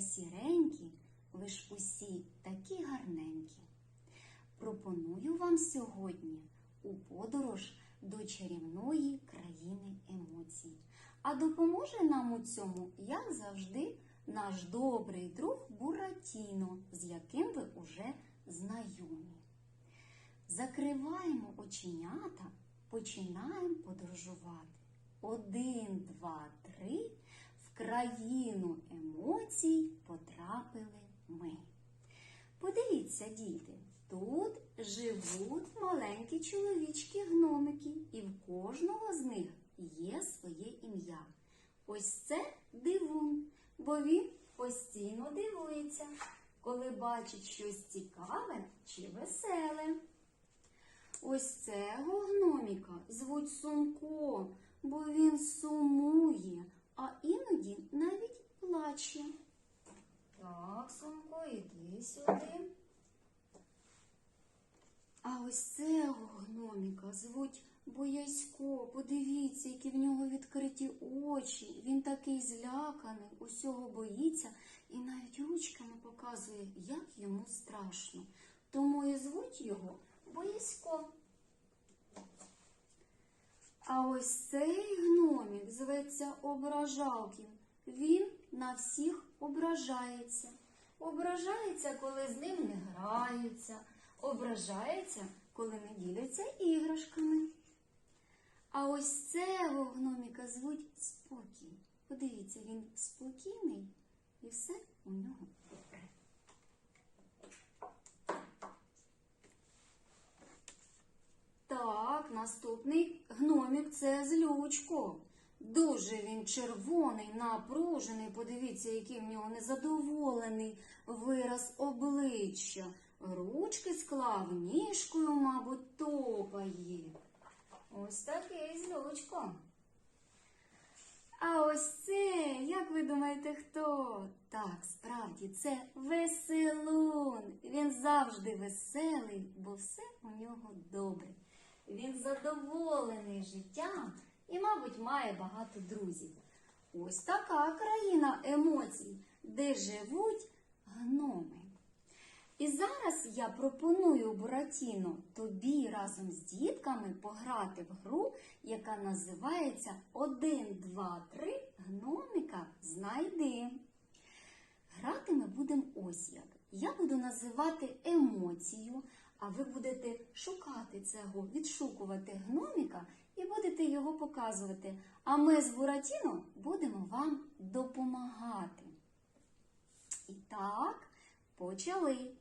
сіренькі, ви ж усі такі гарненькі. Пропоную вам сьогодні у подорож до чарівної країни емоцій. А допоможе нам у цьому, як завжди, наш добрий друг Буратіно, з яким ви уже знайомі. Закриваємо оченята, починаємо подорожувати. Один, два, три. В країну емоцій потрапили ми. Подивіться, діти, тут живуть маленькі чоловічки-гномики, і в кожного з них є своє ім'я. Ось це дивун, бо він постійно дивується, коли бачить щось цікаве чи веселе. Ось цього гноміка звуть Сумко, бо він сумує, а іноді навіть плаче. Так, Сумко, іди сюди. А ось цього гноміка звуть Боясько. Подивіться, які в нього відкриті очі. Він такий зляканий, усього боїться і навіть ручками показує, як йому страшно. Тому і звуть його Боясько. А ось цей гномік зветься Ображалкін. Він на всіх ображається. Ображається, коли з ним не граються, ображається, коли не діляться іграшками. А ось цього гноміка звуть спокій. Подивіться, він спокійний і все у нього добре. Так, наступний гномік це злючко. Дуже він червоний, напружений. Подивіться, який в нього незадоволений вираз обличчя. Ручки склав, ніжкою, мабуть, топає. Ось такий злючко. А ось це, як ви думаєте, хто? Так, справді, це веселун. Він завжди веселий, бо все у нього добре. Він задоволений життям і, мабуть, має багато друзів. Ось така країна емоцій, де живуть гноми. І зараз я пропоную Буратіно тобі разом з дітками пограти в гру, яка називається 1, 2, 3 гномика знайди. Грати ми будемо ось як. Я буду називати емоцію, а ви будете шукати цього, відшукувати гноміка і будете його показувати. А ми з Буратіно будемо вам допомагати. І так, почали.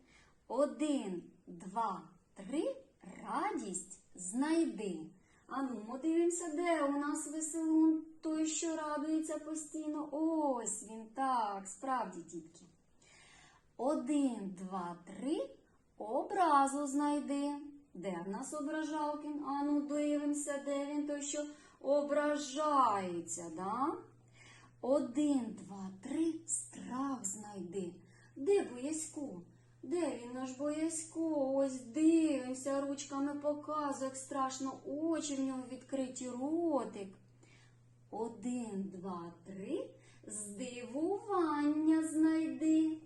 Один, два, три. Радість знайди. Ану, ми дивимося, де у нас веселун, той, що радується постійно. Ось він так, справді, дітки. Один, два, три. Образу знайди. Де в нас ображалкін? Ану, дивимося, де він той, що ображається, да? Один, два, три. Страх знайди. Де боязько? Де він наш боязько? Ось дивимося, ручками показує, як страшно очі в нього відкриті ротик. Один, два, три. Здивування знайди.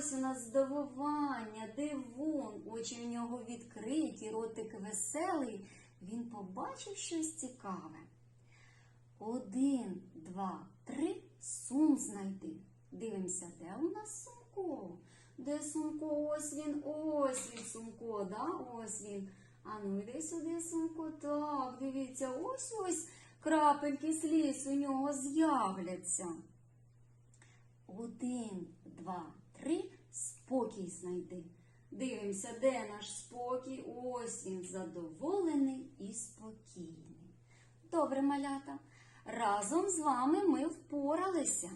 Ось у нас здивування, дивун, очі в нього відкриті, ротик веселий. Він побачив щось цікаве. Один, два, три. Сум знайди. Дивимося, де у нас сумко? Де сумко? Ось він, ось він сумко, да? Ось він. А ну йди сюди, сумко. Так, дивіться, ось ось крапельки сліз у нього з'являться. Один, два, три. Спокій знайди. Дивимося, де наш спокій? Ось він задоволений і спокійний. Добре, малята. Разом з вами ми впоралися.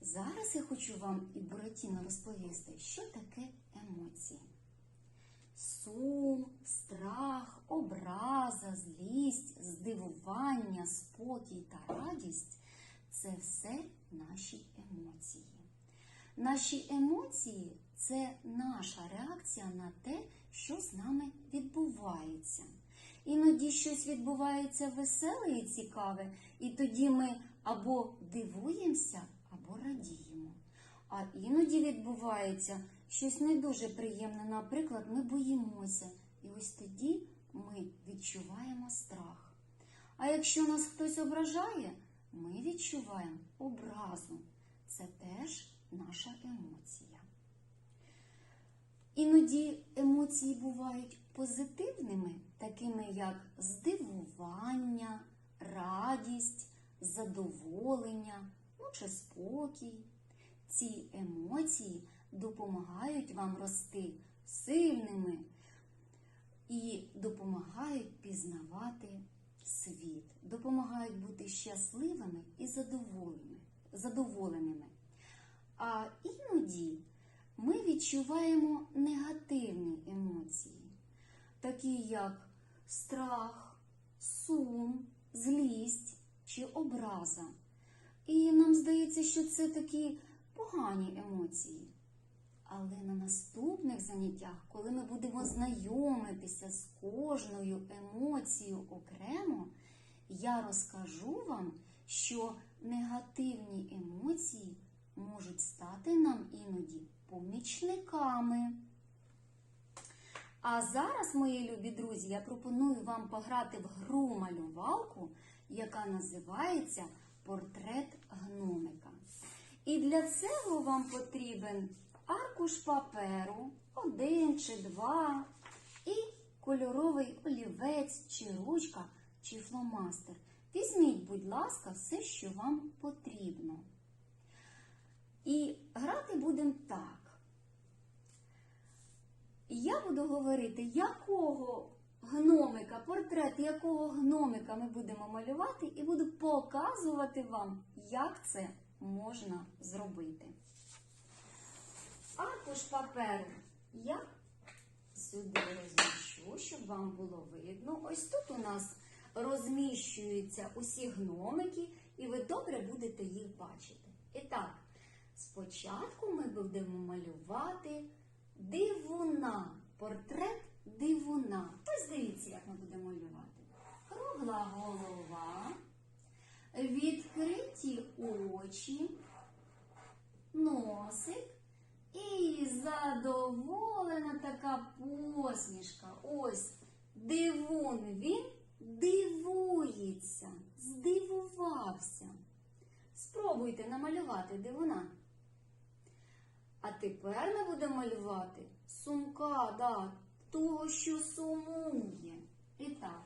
Зараз я хочу вам і Буратіно розповісти, що таке емоції. Сум, страх, образа, злість, здивування, спокій та радість це все наші емоції. Наші емоції це наша реакція на те, що з нами відбувається. Іноді щось відбувається веселе і цікаве, і тоді ми або дивуємося, або радіємо. А іноді відбувається щось не дуже приємне. Наприклад, ми боїмося. І ось тоді ми відчуваємо страх. А якщо нас хтось ображає, ми відчуваємо образу. Це теж наша емоція. Іноді емоції бувають позитивними, такими як здивування, радість, задоволення, ну чи спокій. Ці емоції допомагають вам рости сильними і допомагають пізнавати світ, допомагають бути щасливими і задоволеними. А іноді ми відчуваємо негативні емоції, такі як страх, сум, злість чи образа. І нам здається, що це такі погані емоції. Але на наступних заняттях, коли ми будемо знайомитися з кожною емоцією окремо, я розкажу вам, що негативні емоції можуть стати нам іноді помічниками. А зараз, мої любі друзі, я пропоную вам пограти в гру малювалку, яка називається Портрет гномика. І для цього вам потрібен аркуш паперу, один чи два, і кольоровий олівець, чи ручка, чи фломастер. Візьміть, будь ласка, все, що вам потрібно. І грати будемо так. Я буду говорити, якого гномика, портрет якого гномика ми будемо малювати, і буду показувати вам, як це можна зробити. Аркуш паперу я сюди розміщу, щоб вам було видно. Ось тут у нас розміщуються усі гномики, і ви добре будете їх бачити. І так, спочатку ми будемо малювати дивуна, портрет дивуна. Ось дивіться, як ми будемо малювати. Кругла голова, відкриті очі, носик і задоволена така посмішка. Ось дивун він дивується, здивувався. Спробуйте намалювати дивуна. А тепер ми будемо малювати сумка, да, того, що сумує. І так,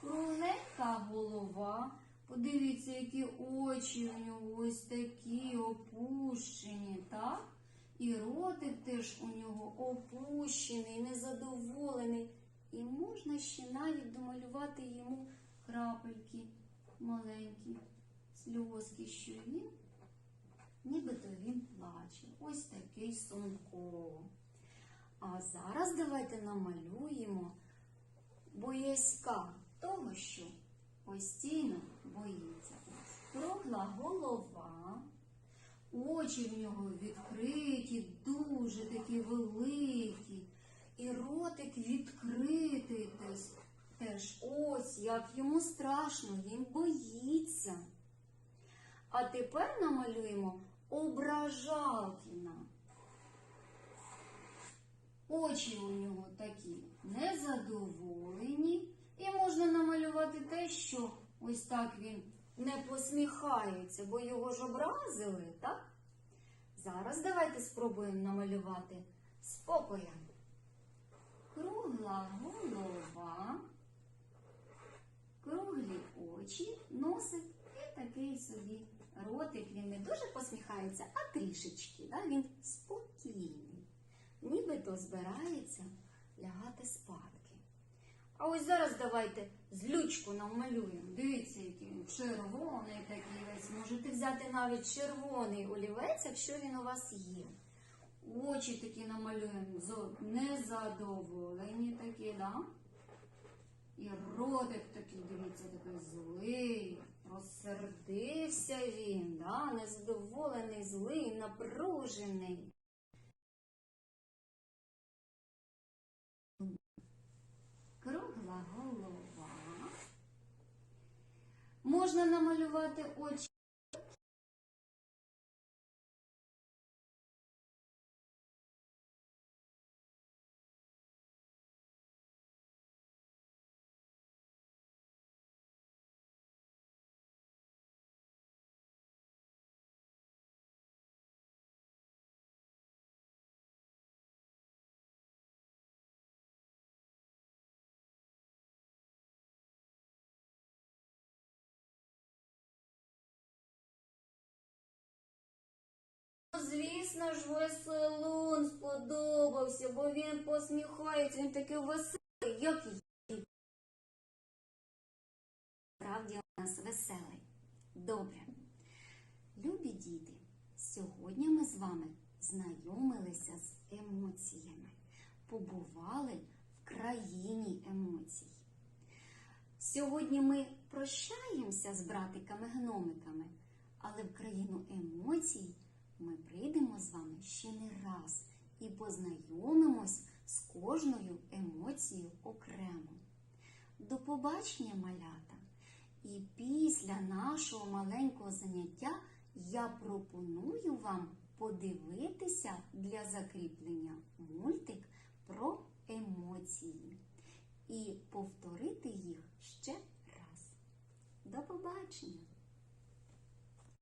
кругленька голова. Подивіться, які очі у нього ось такі опущені, так? І ротик теж у нього опущений, незадоволений. І можна ще навіть домалювати йому крапельки маленькі, сльозки, що він нібито він плаче. Ось такий сумко. А зараз давайте намалюємо боязька того, що постійно боїться. Кругла голова, очі в нього відкриті, дуже такі великі, і ротик відкритий теж. Теж ось як йому страшно, він боїться. А тепер намалюємо ображалкіна. Очі у нього такі незадоволені. І можна намалювати те, що ось так він не посміхається, бо його ж образили, так? Зараз давайте спробуємо намалювати спокоєм. Кругла голова, круглі очі, носик і такий собі ротик. Він не дуже посміхається, а трішечки. Да? Він спокійний. Нібито збирається лягати спадки. А ось зараз давайте злючку намалюємо. Дивіться, який він червоний такий весь. Можете взяти навіть червоний олівець, якщо він у вас є. Очі такі намалюємо, незадоволені такі, да? І ротик такий, дивіться, такий злий. Розсердився він, да? незадоволений, злий, напружений. Кругла голова. Можна намалювати очі. Звісно ж, веселун сподобався, бо він посміхається, він такий веселий, як і. Справді у нас веселий. Добре. Любі діти, сьогодні ми з вами знайомилися з емоціями, побували в країні емоцій. Сьогодні ми прощаємося з братиками-гномиками, але в країну емоцій ми прийдемо з вами ще не раз і познайомимось з кожною емоцією окремо. До побачення, малята! І після нашого маленького заняття я пропоную вам подивитися для закріплення мультик про емоції і повторити їх ще раз. До побачення!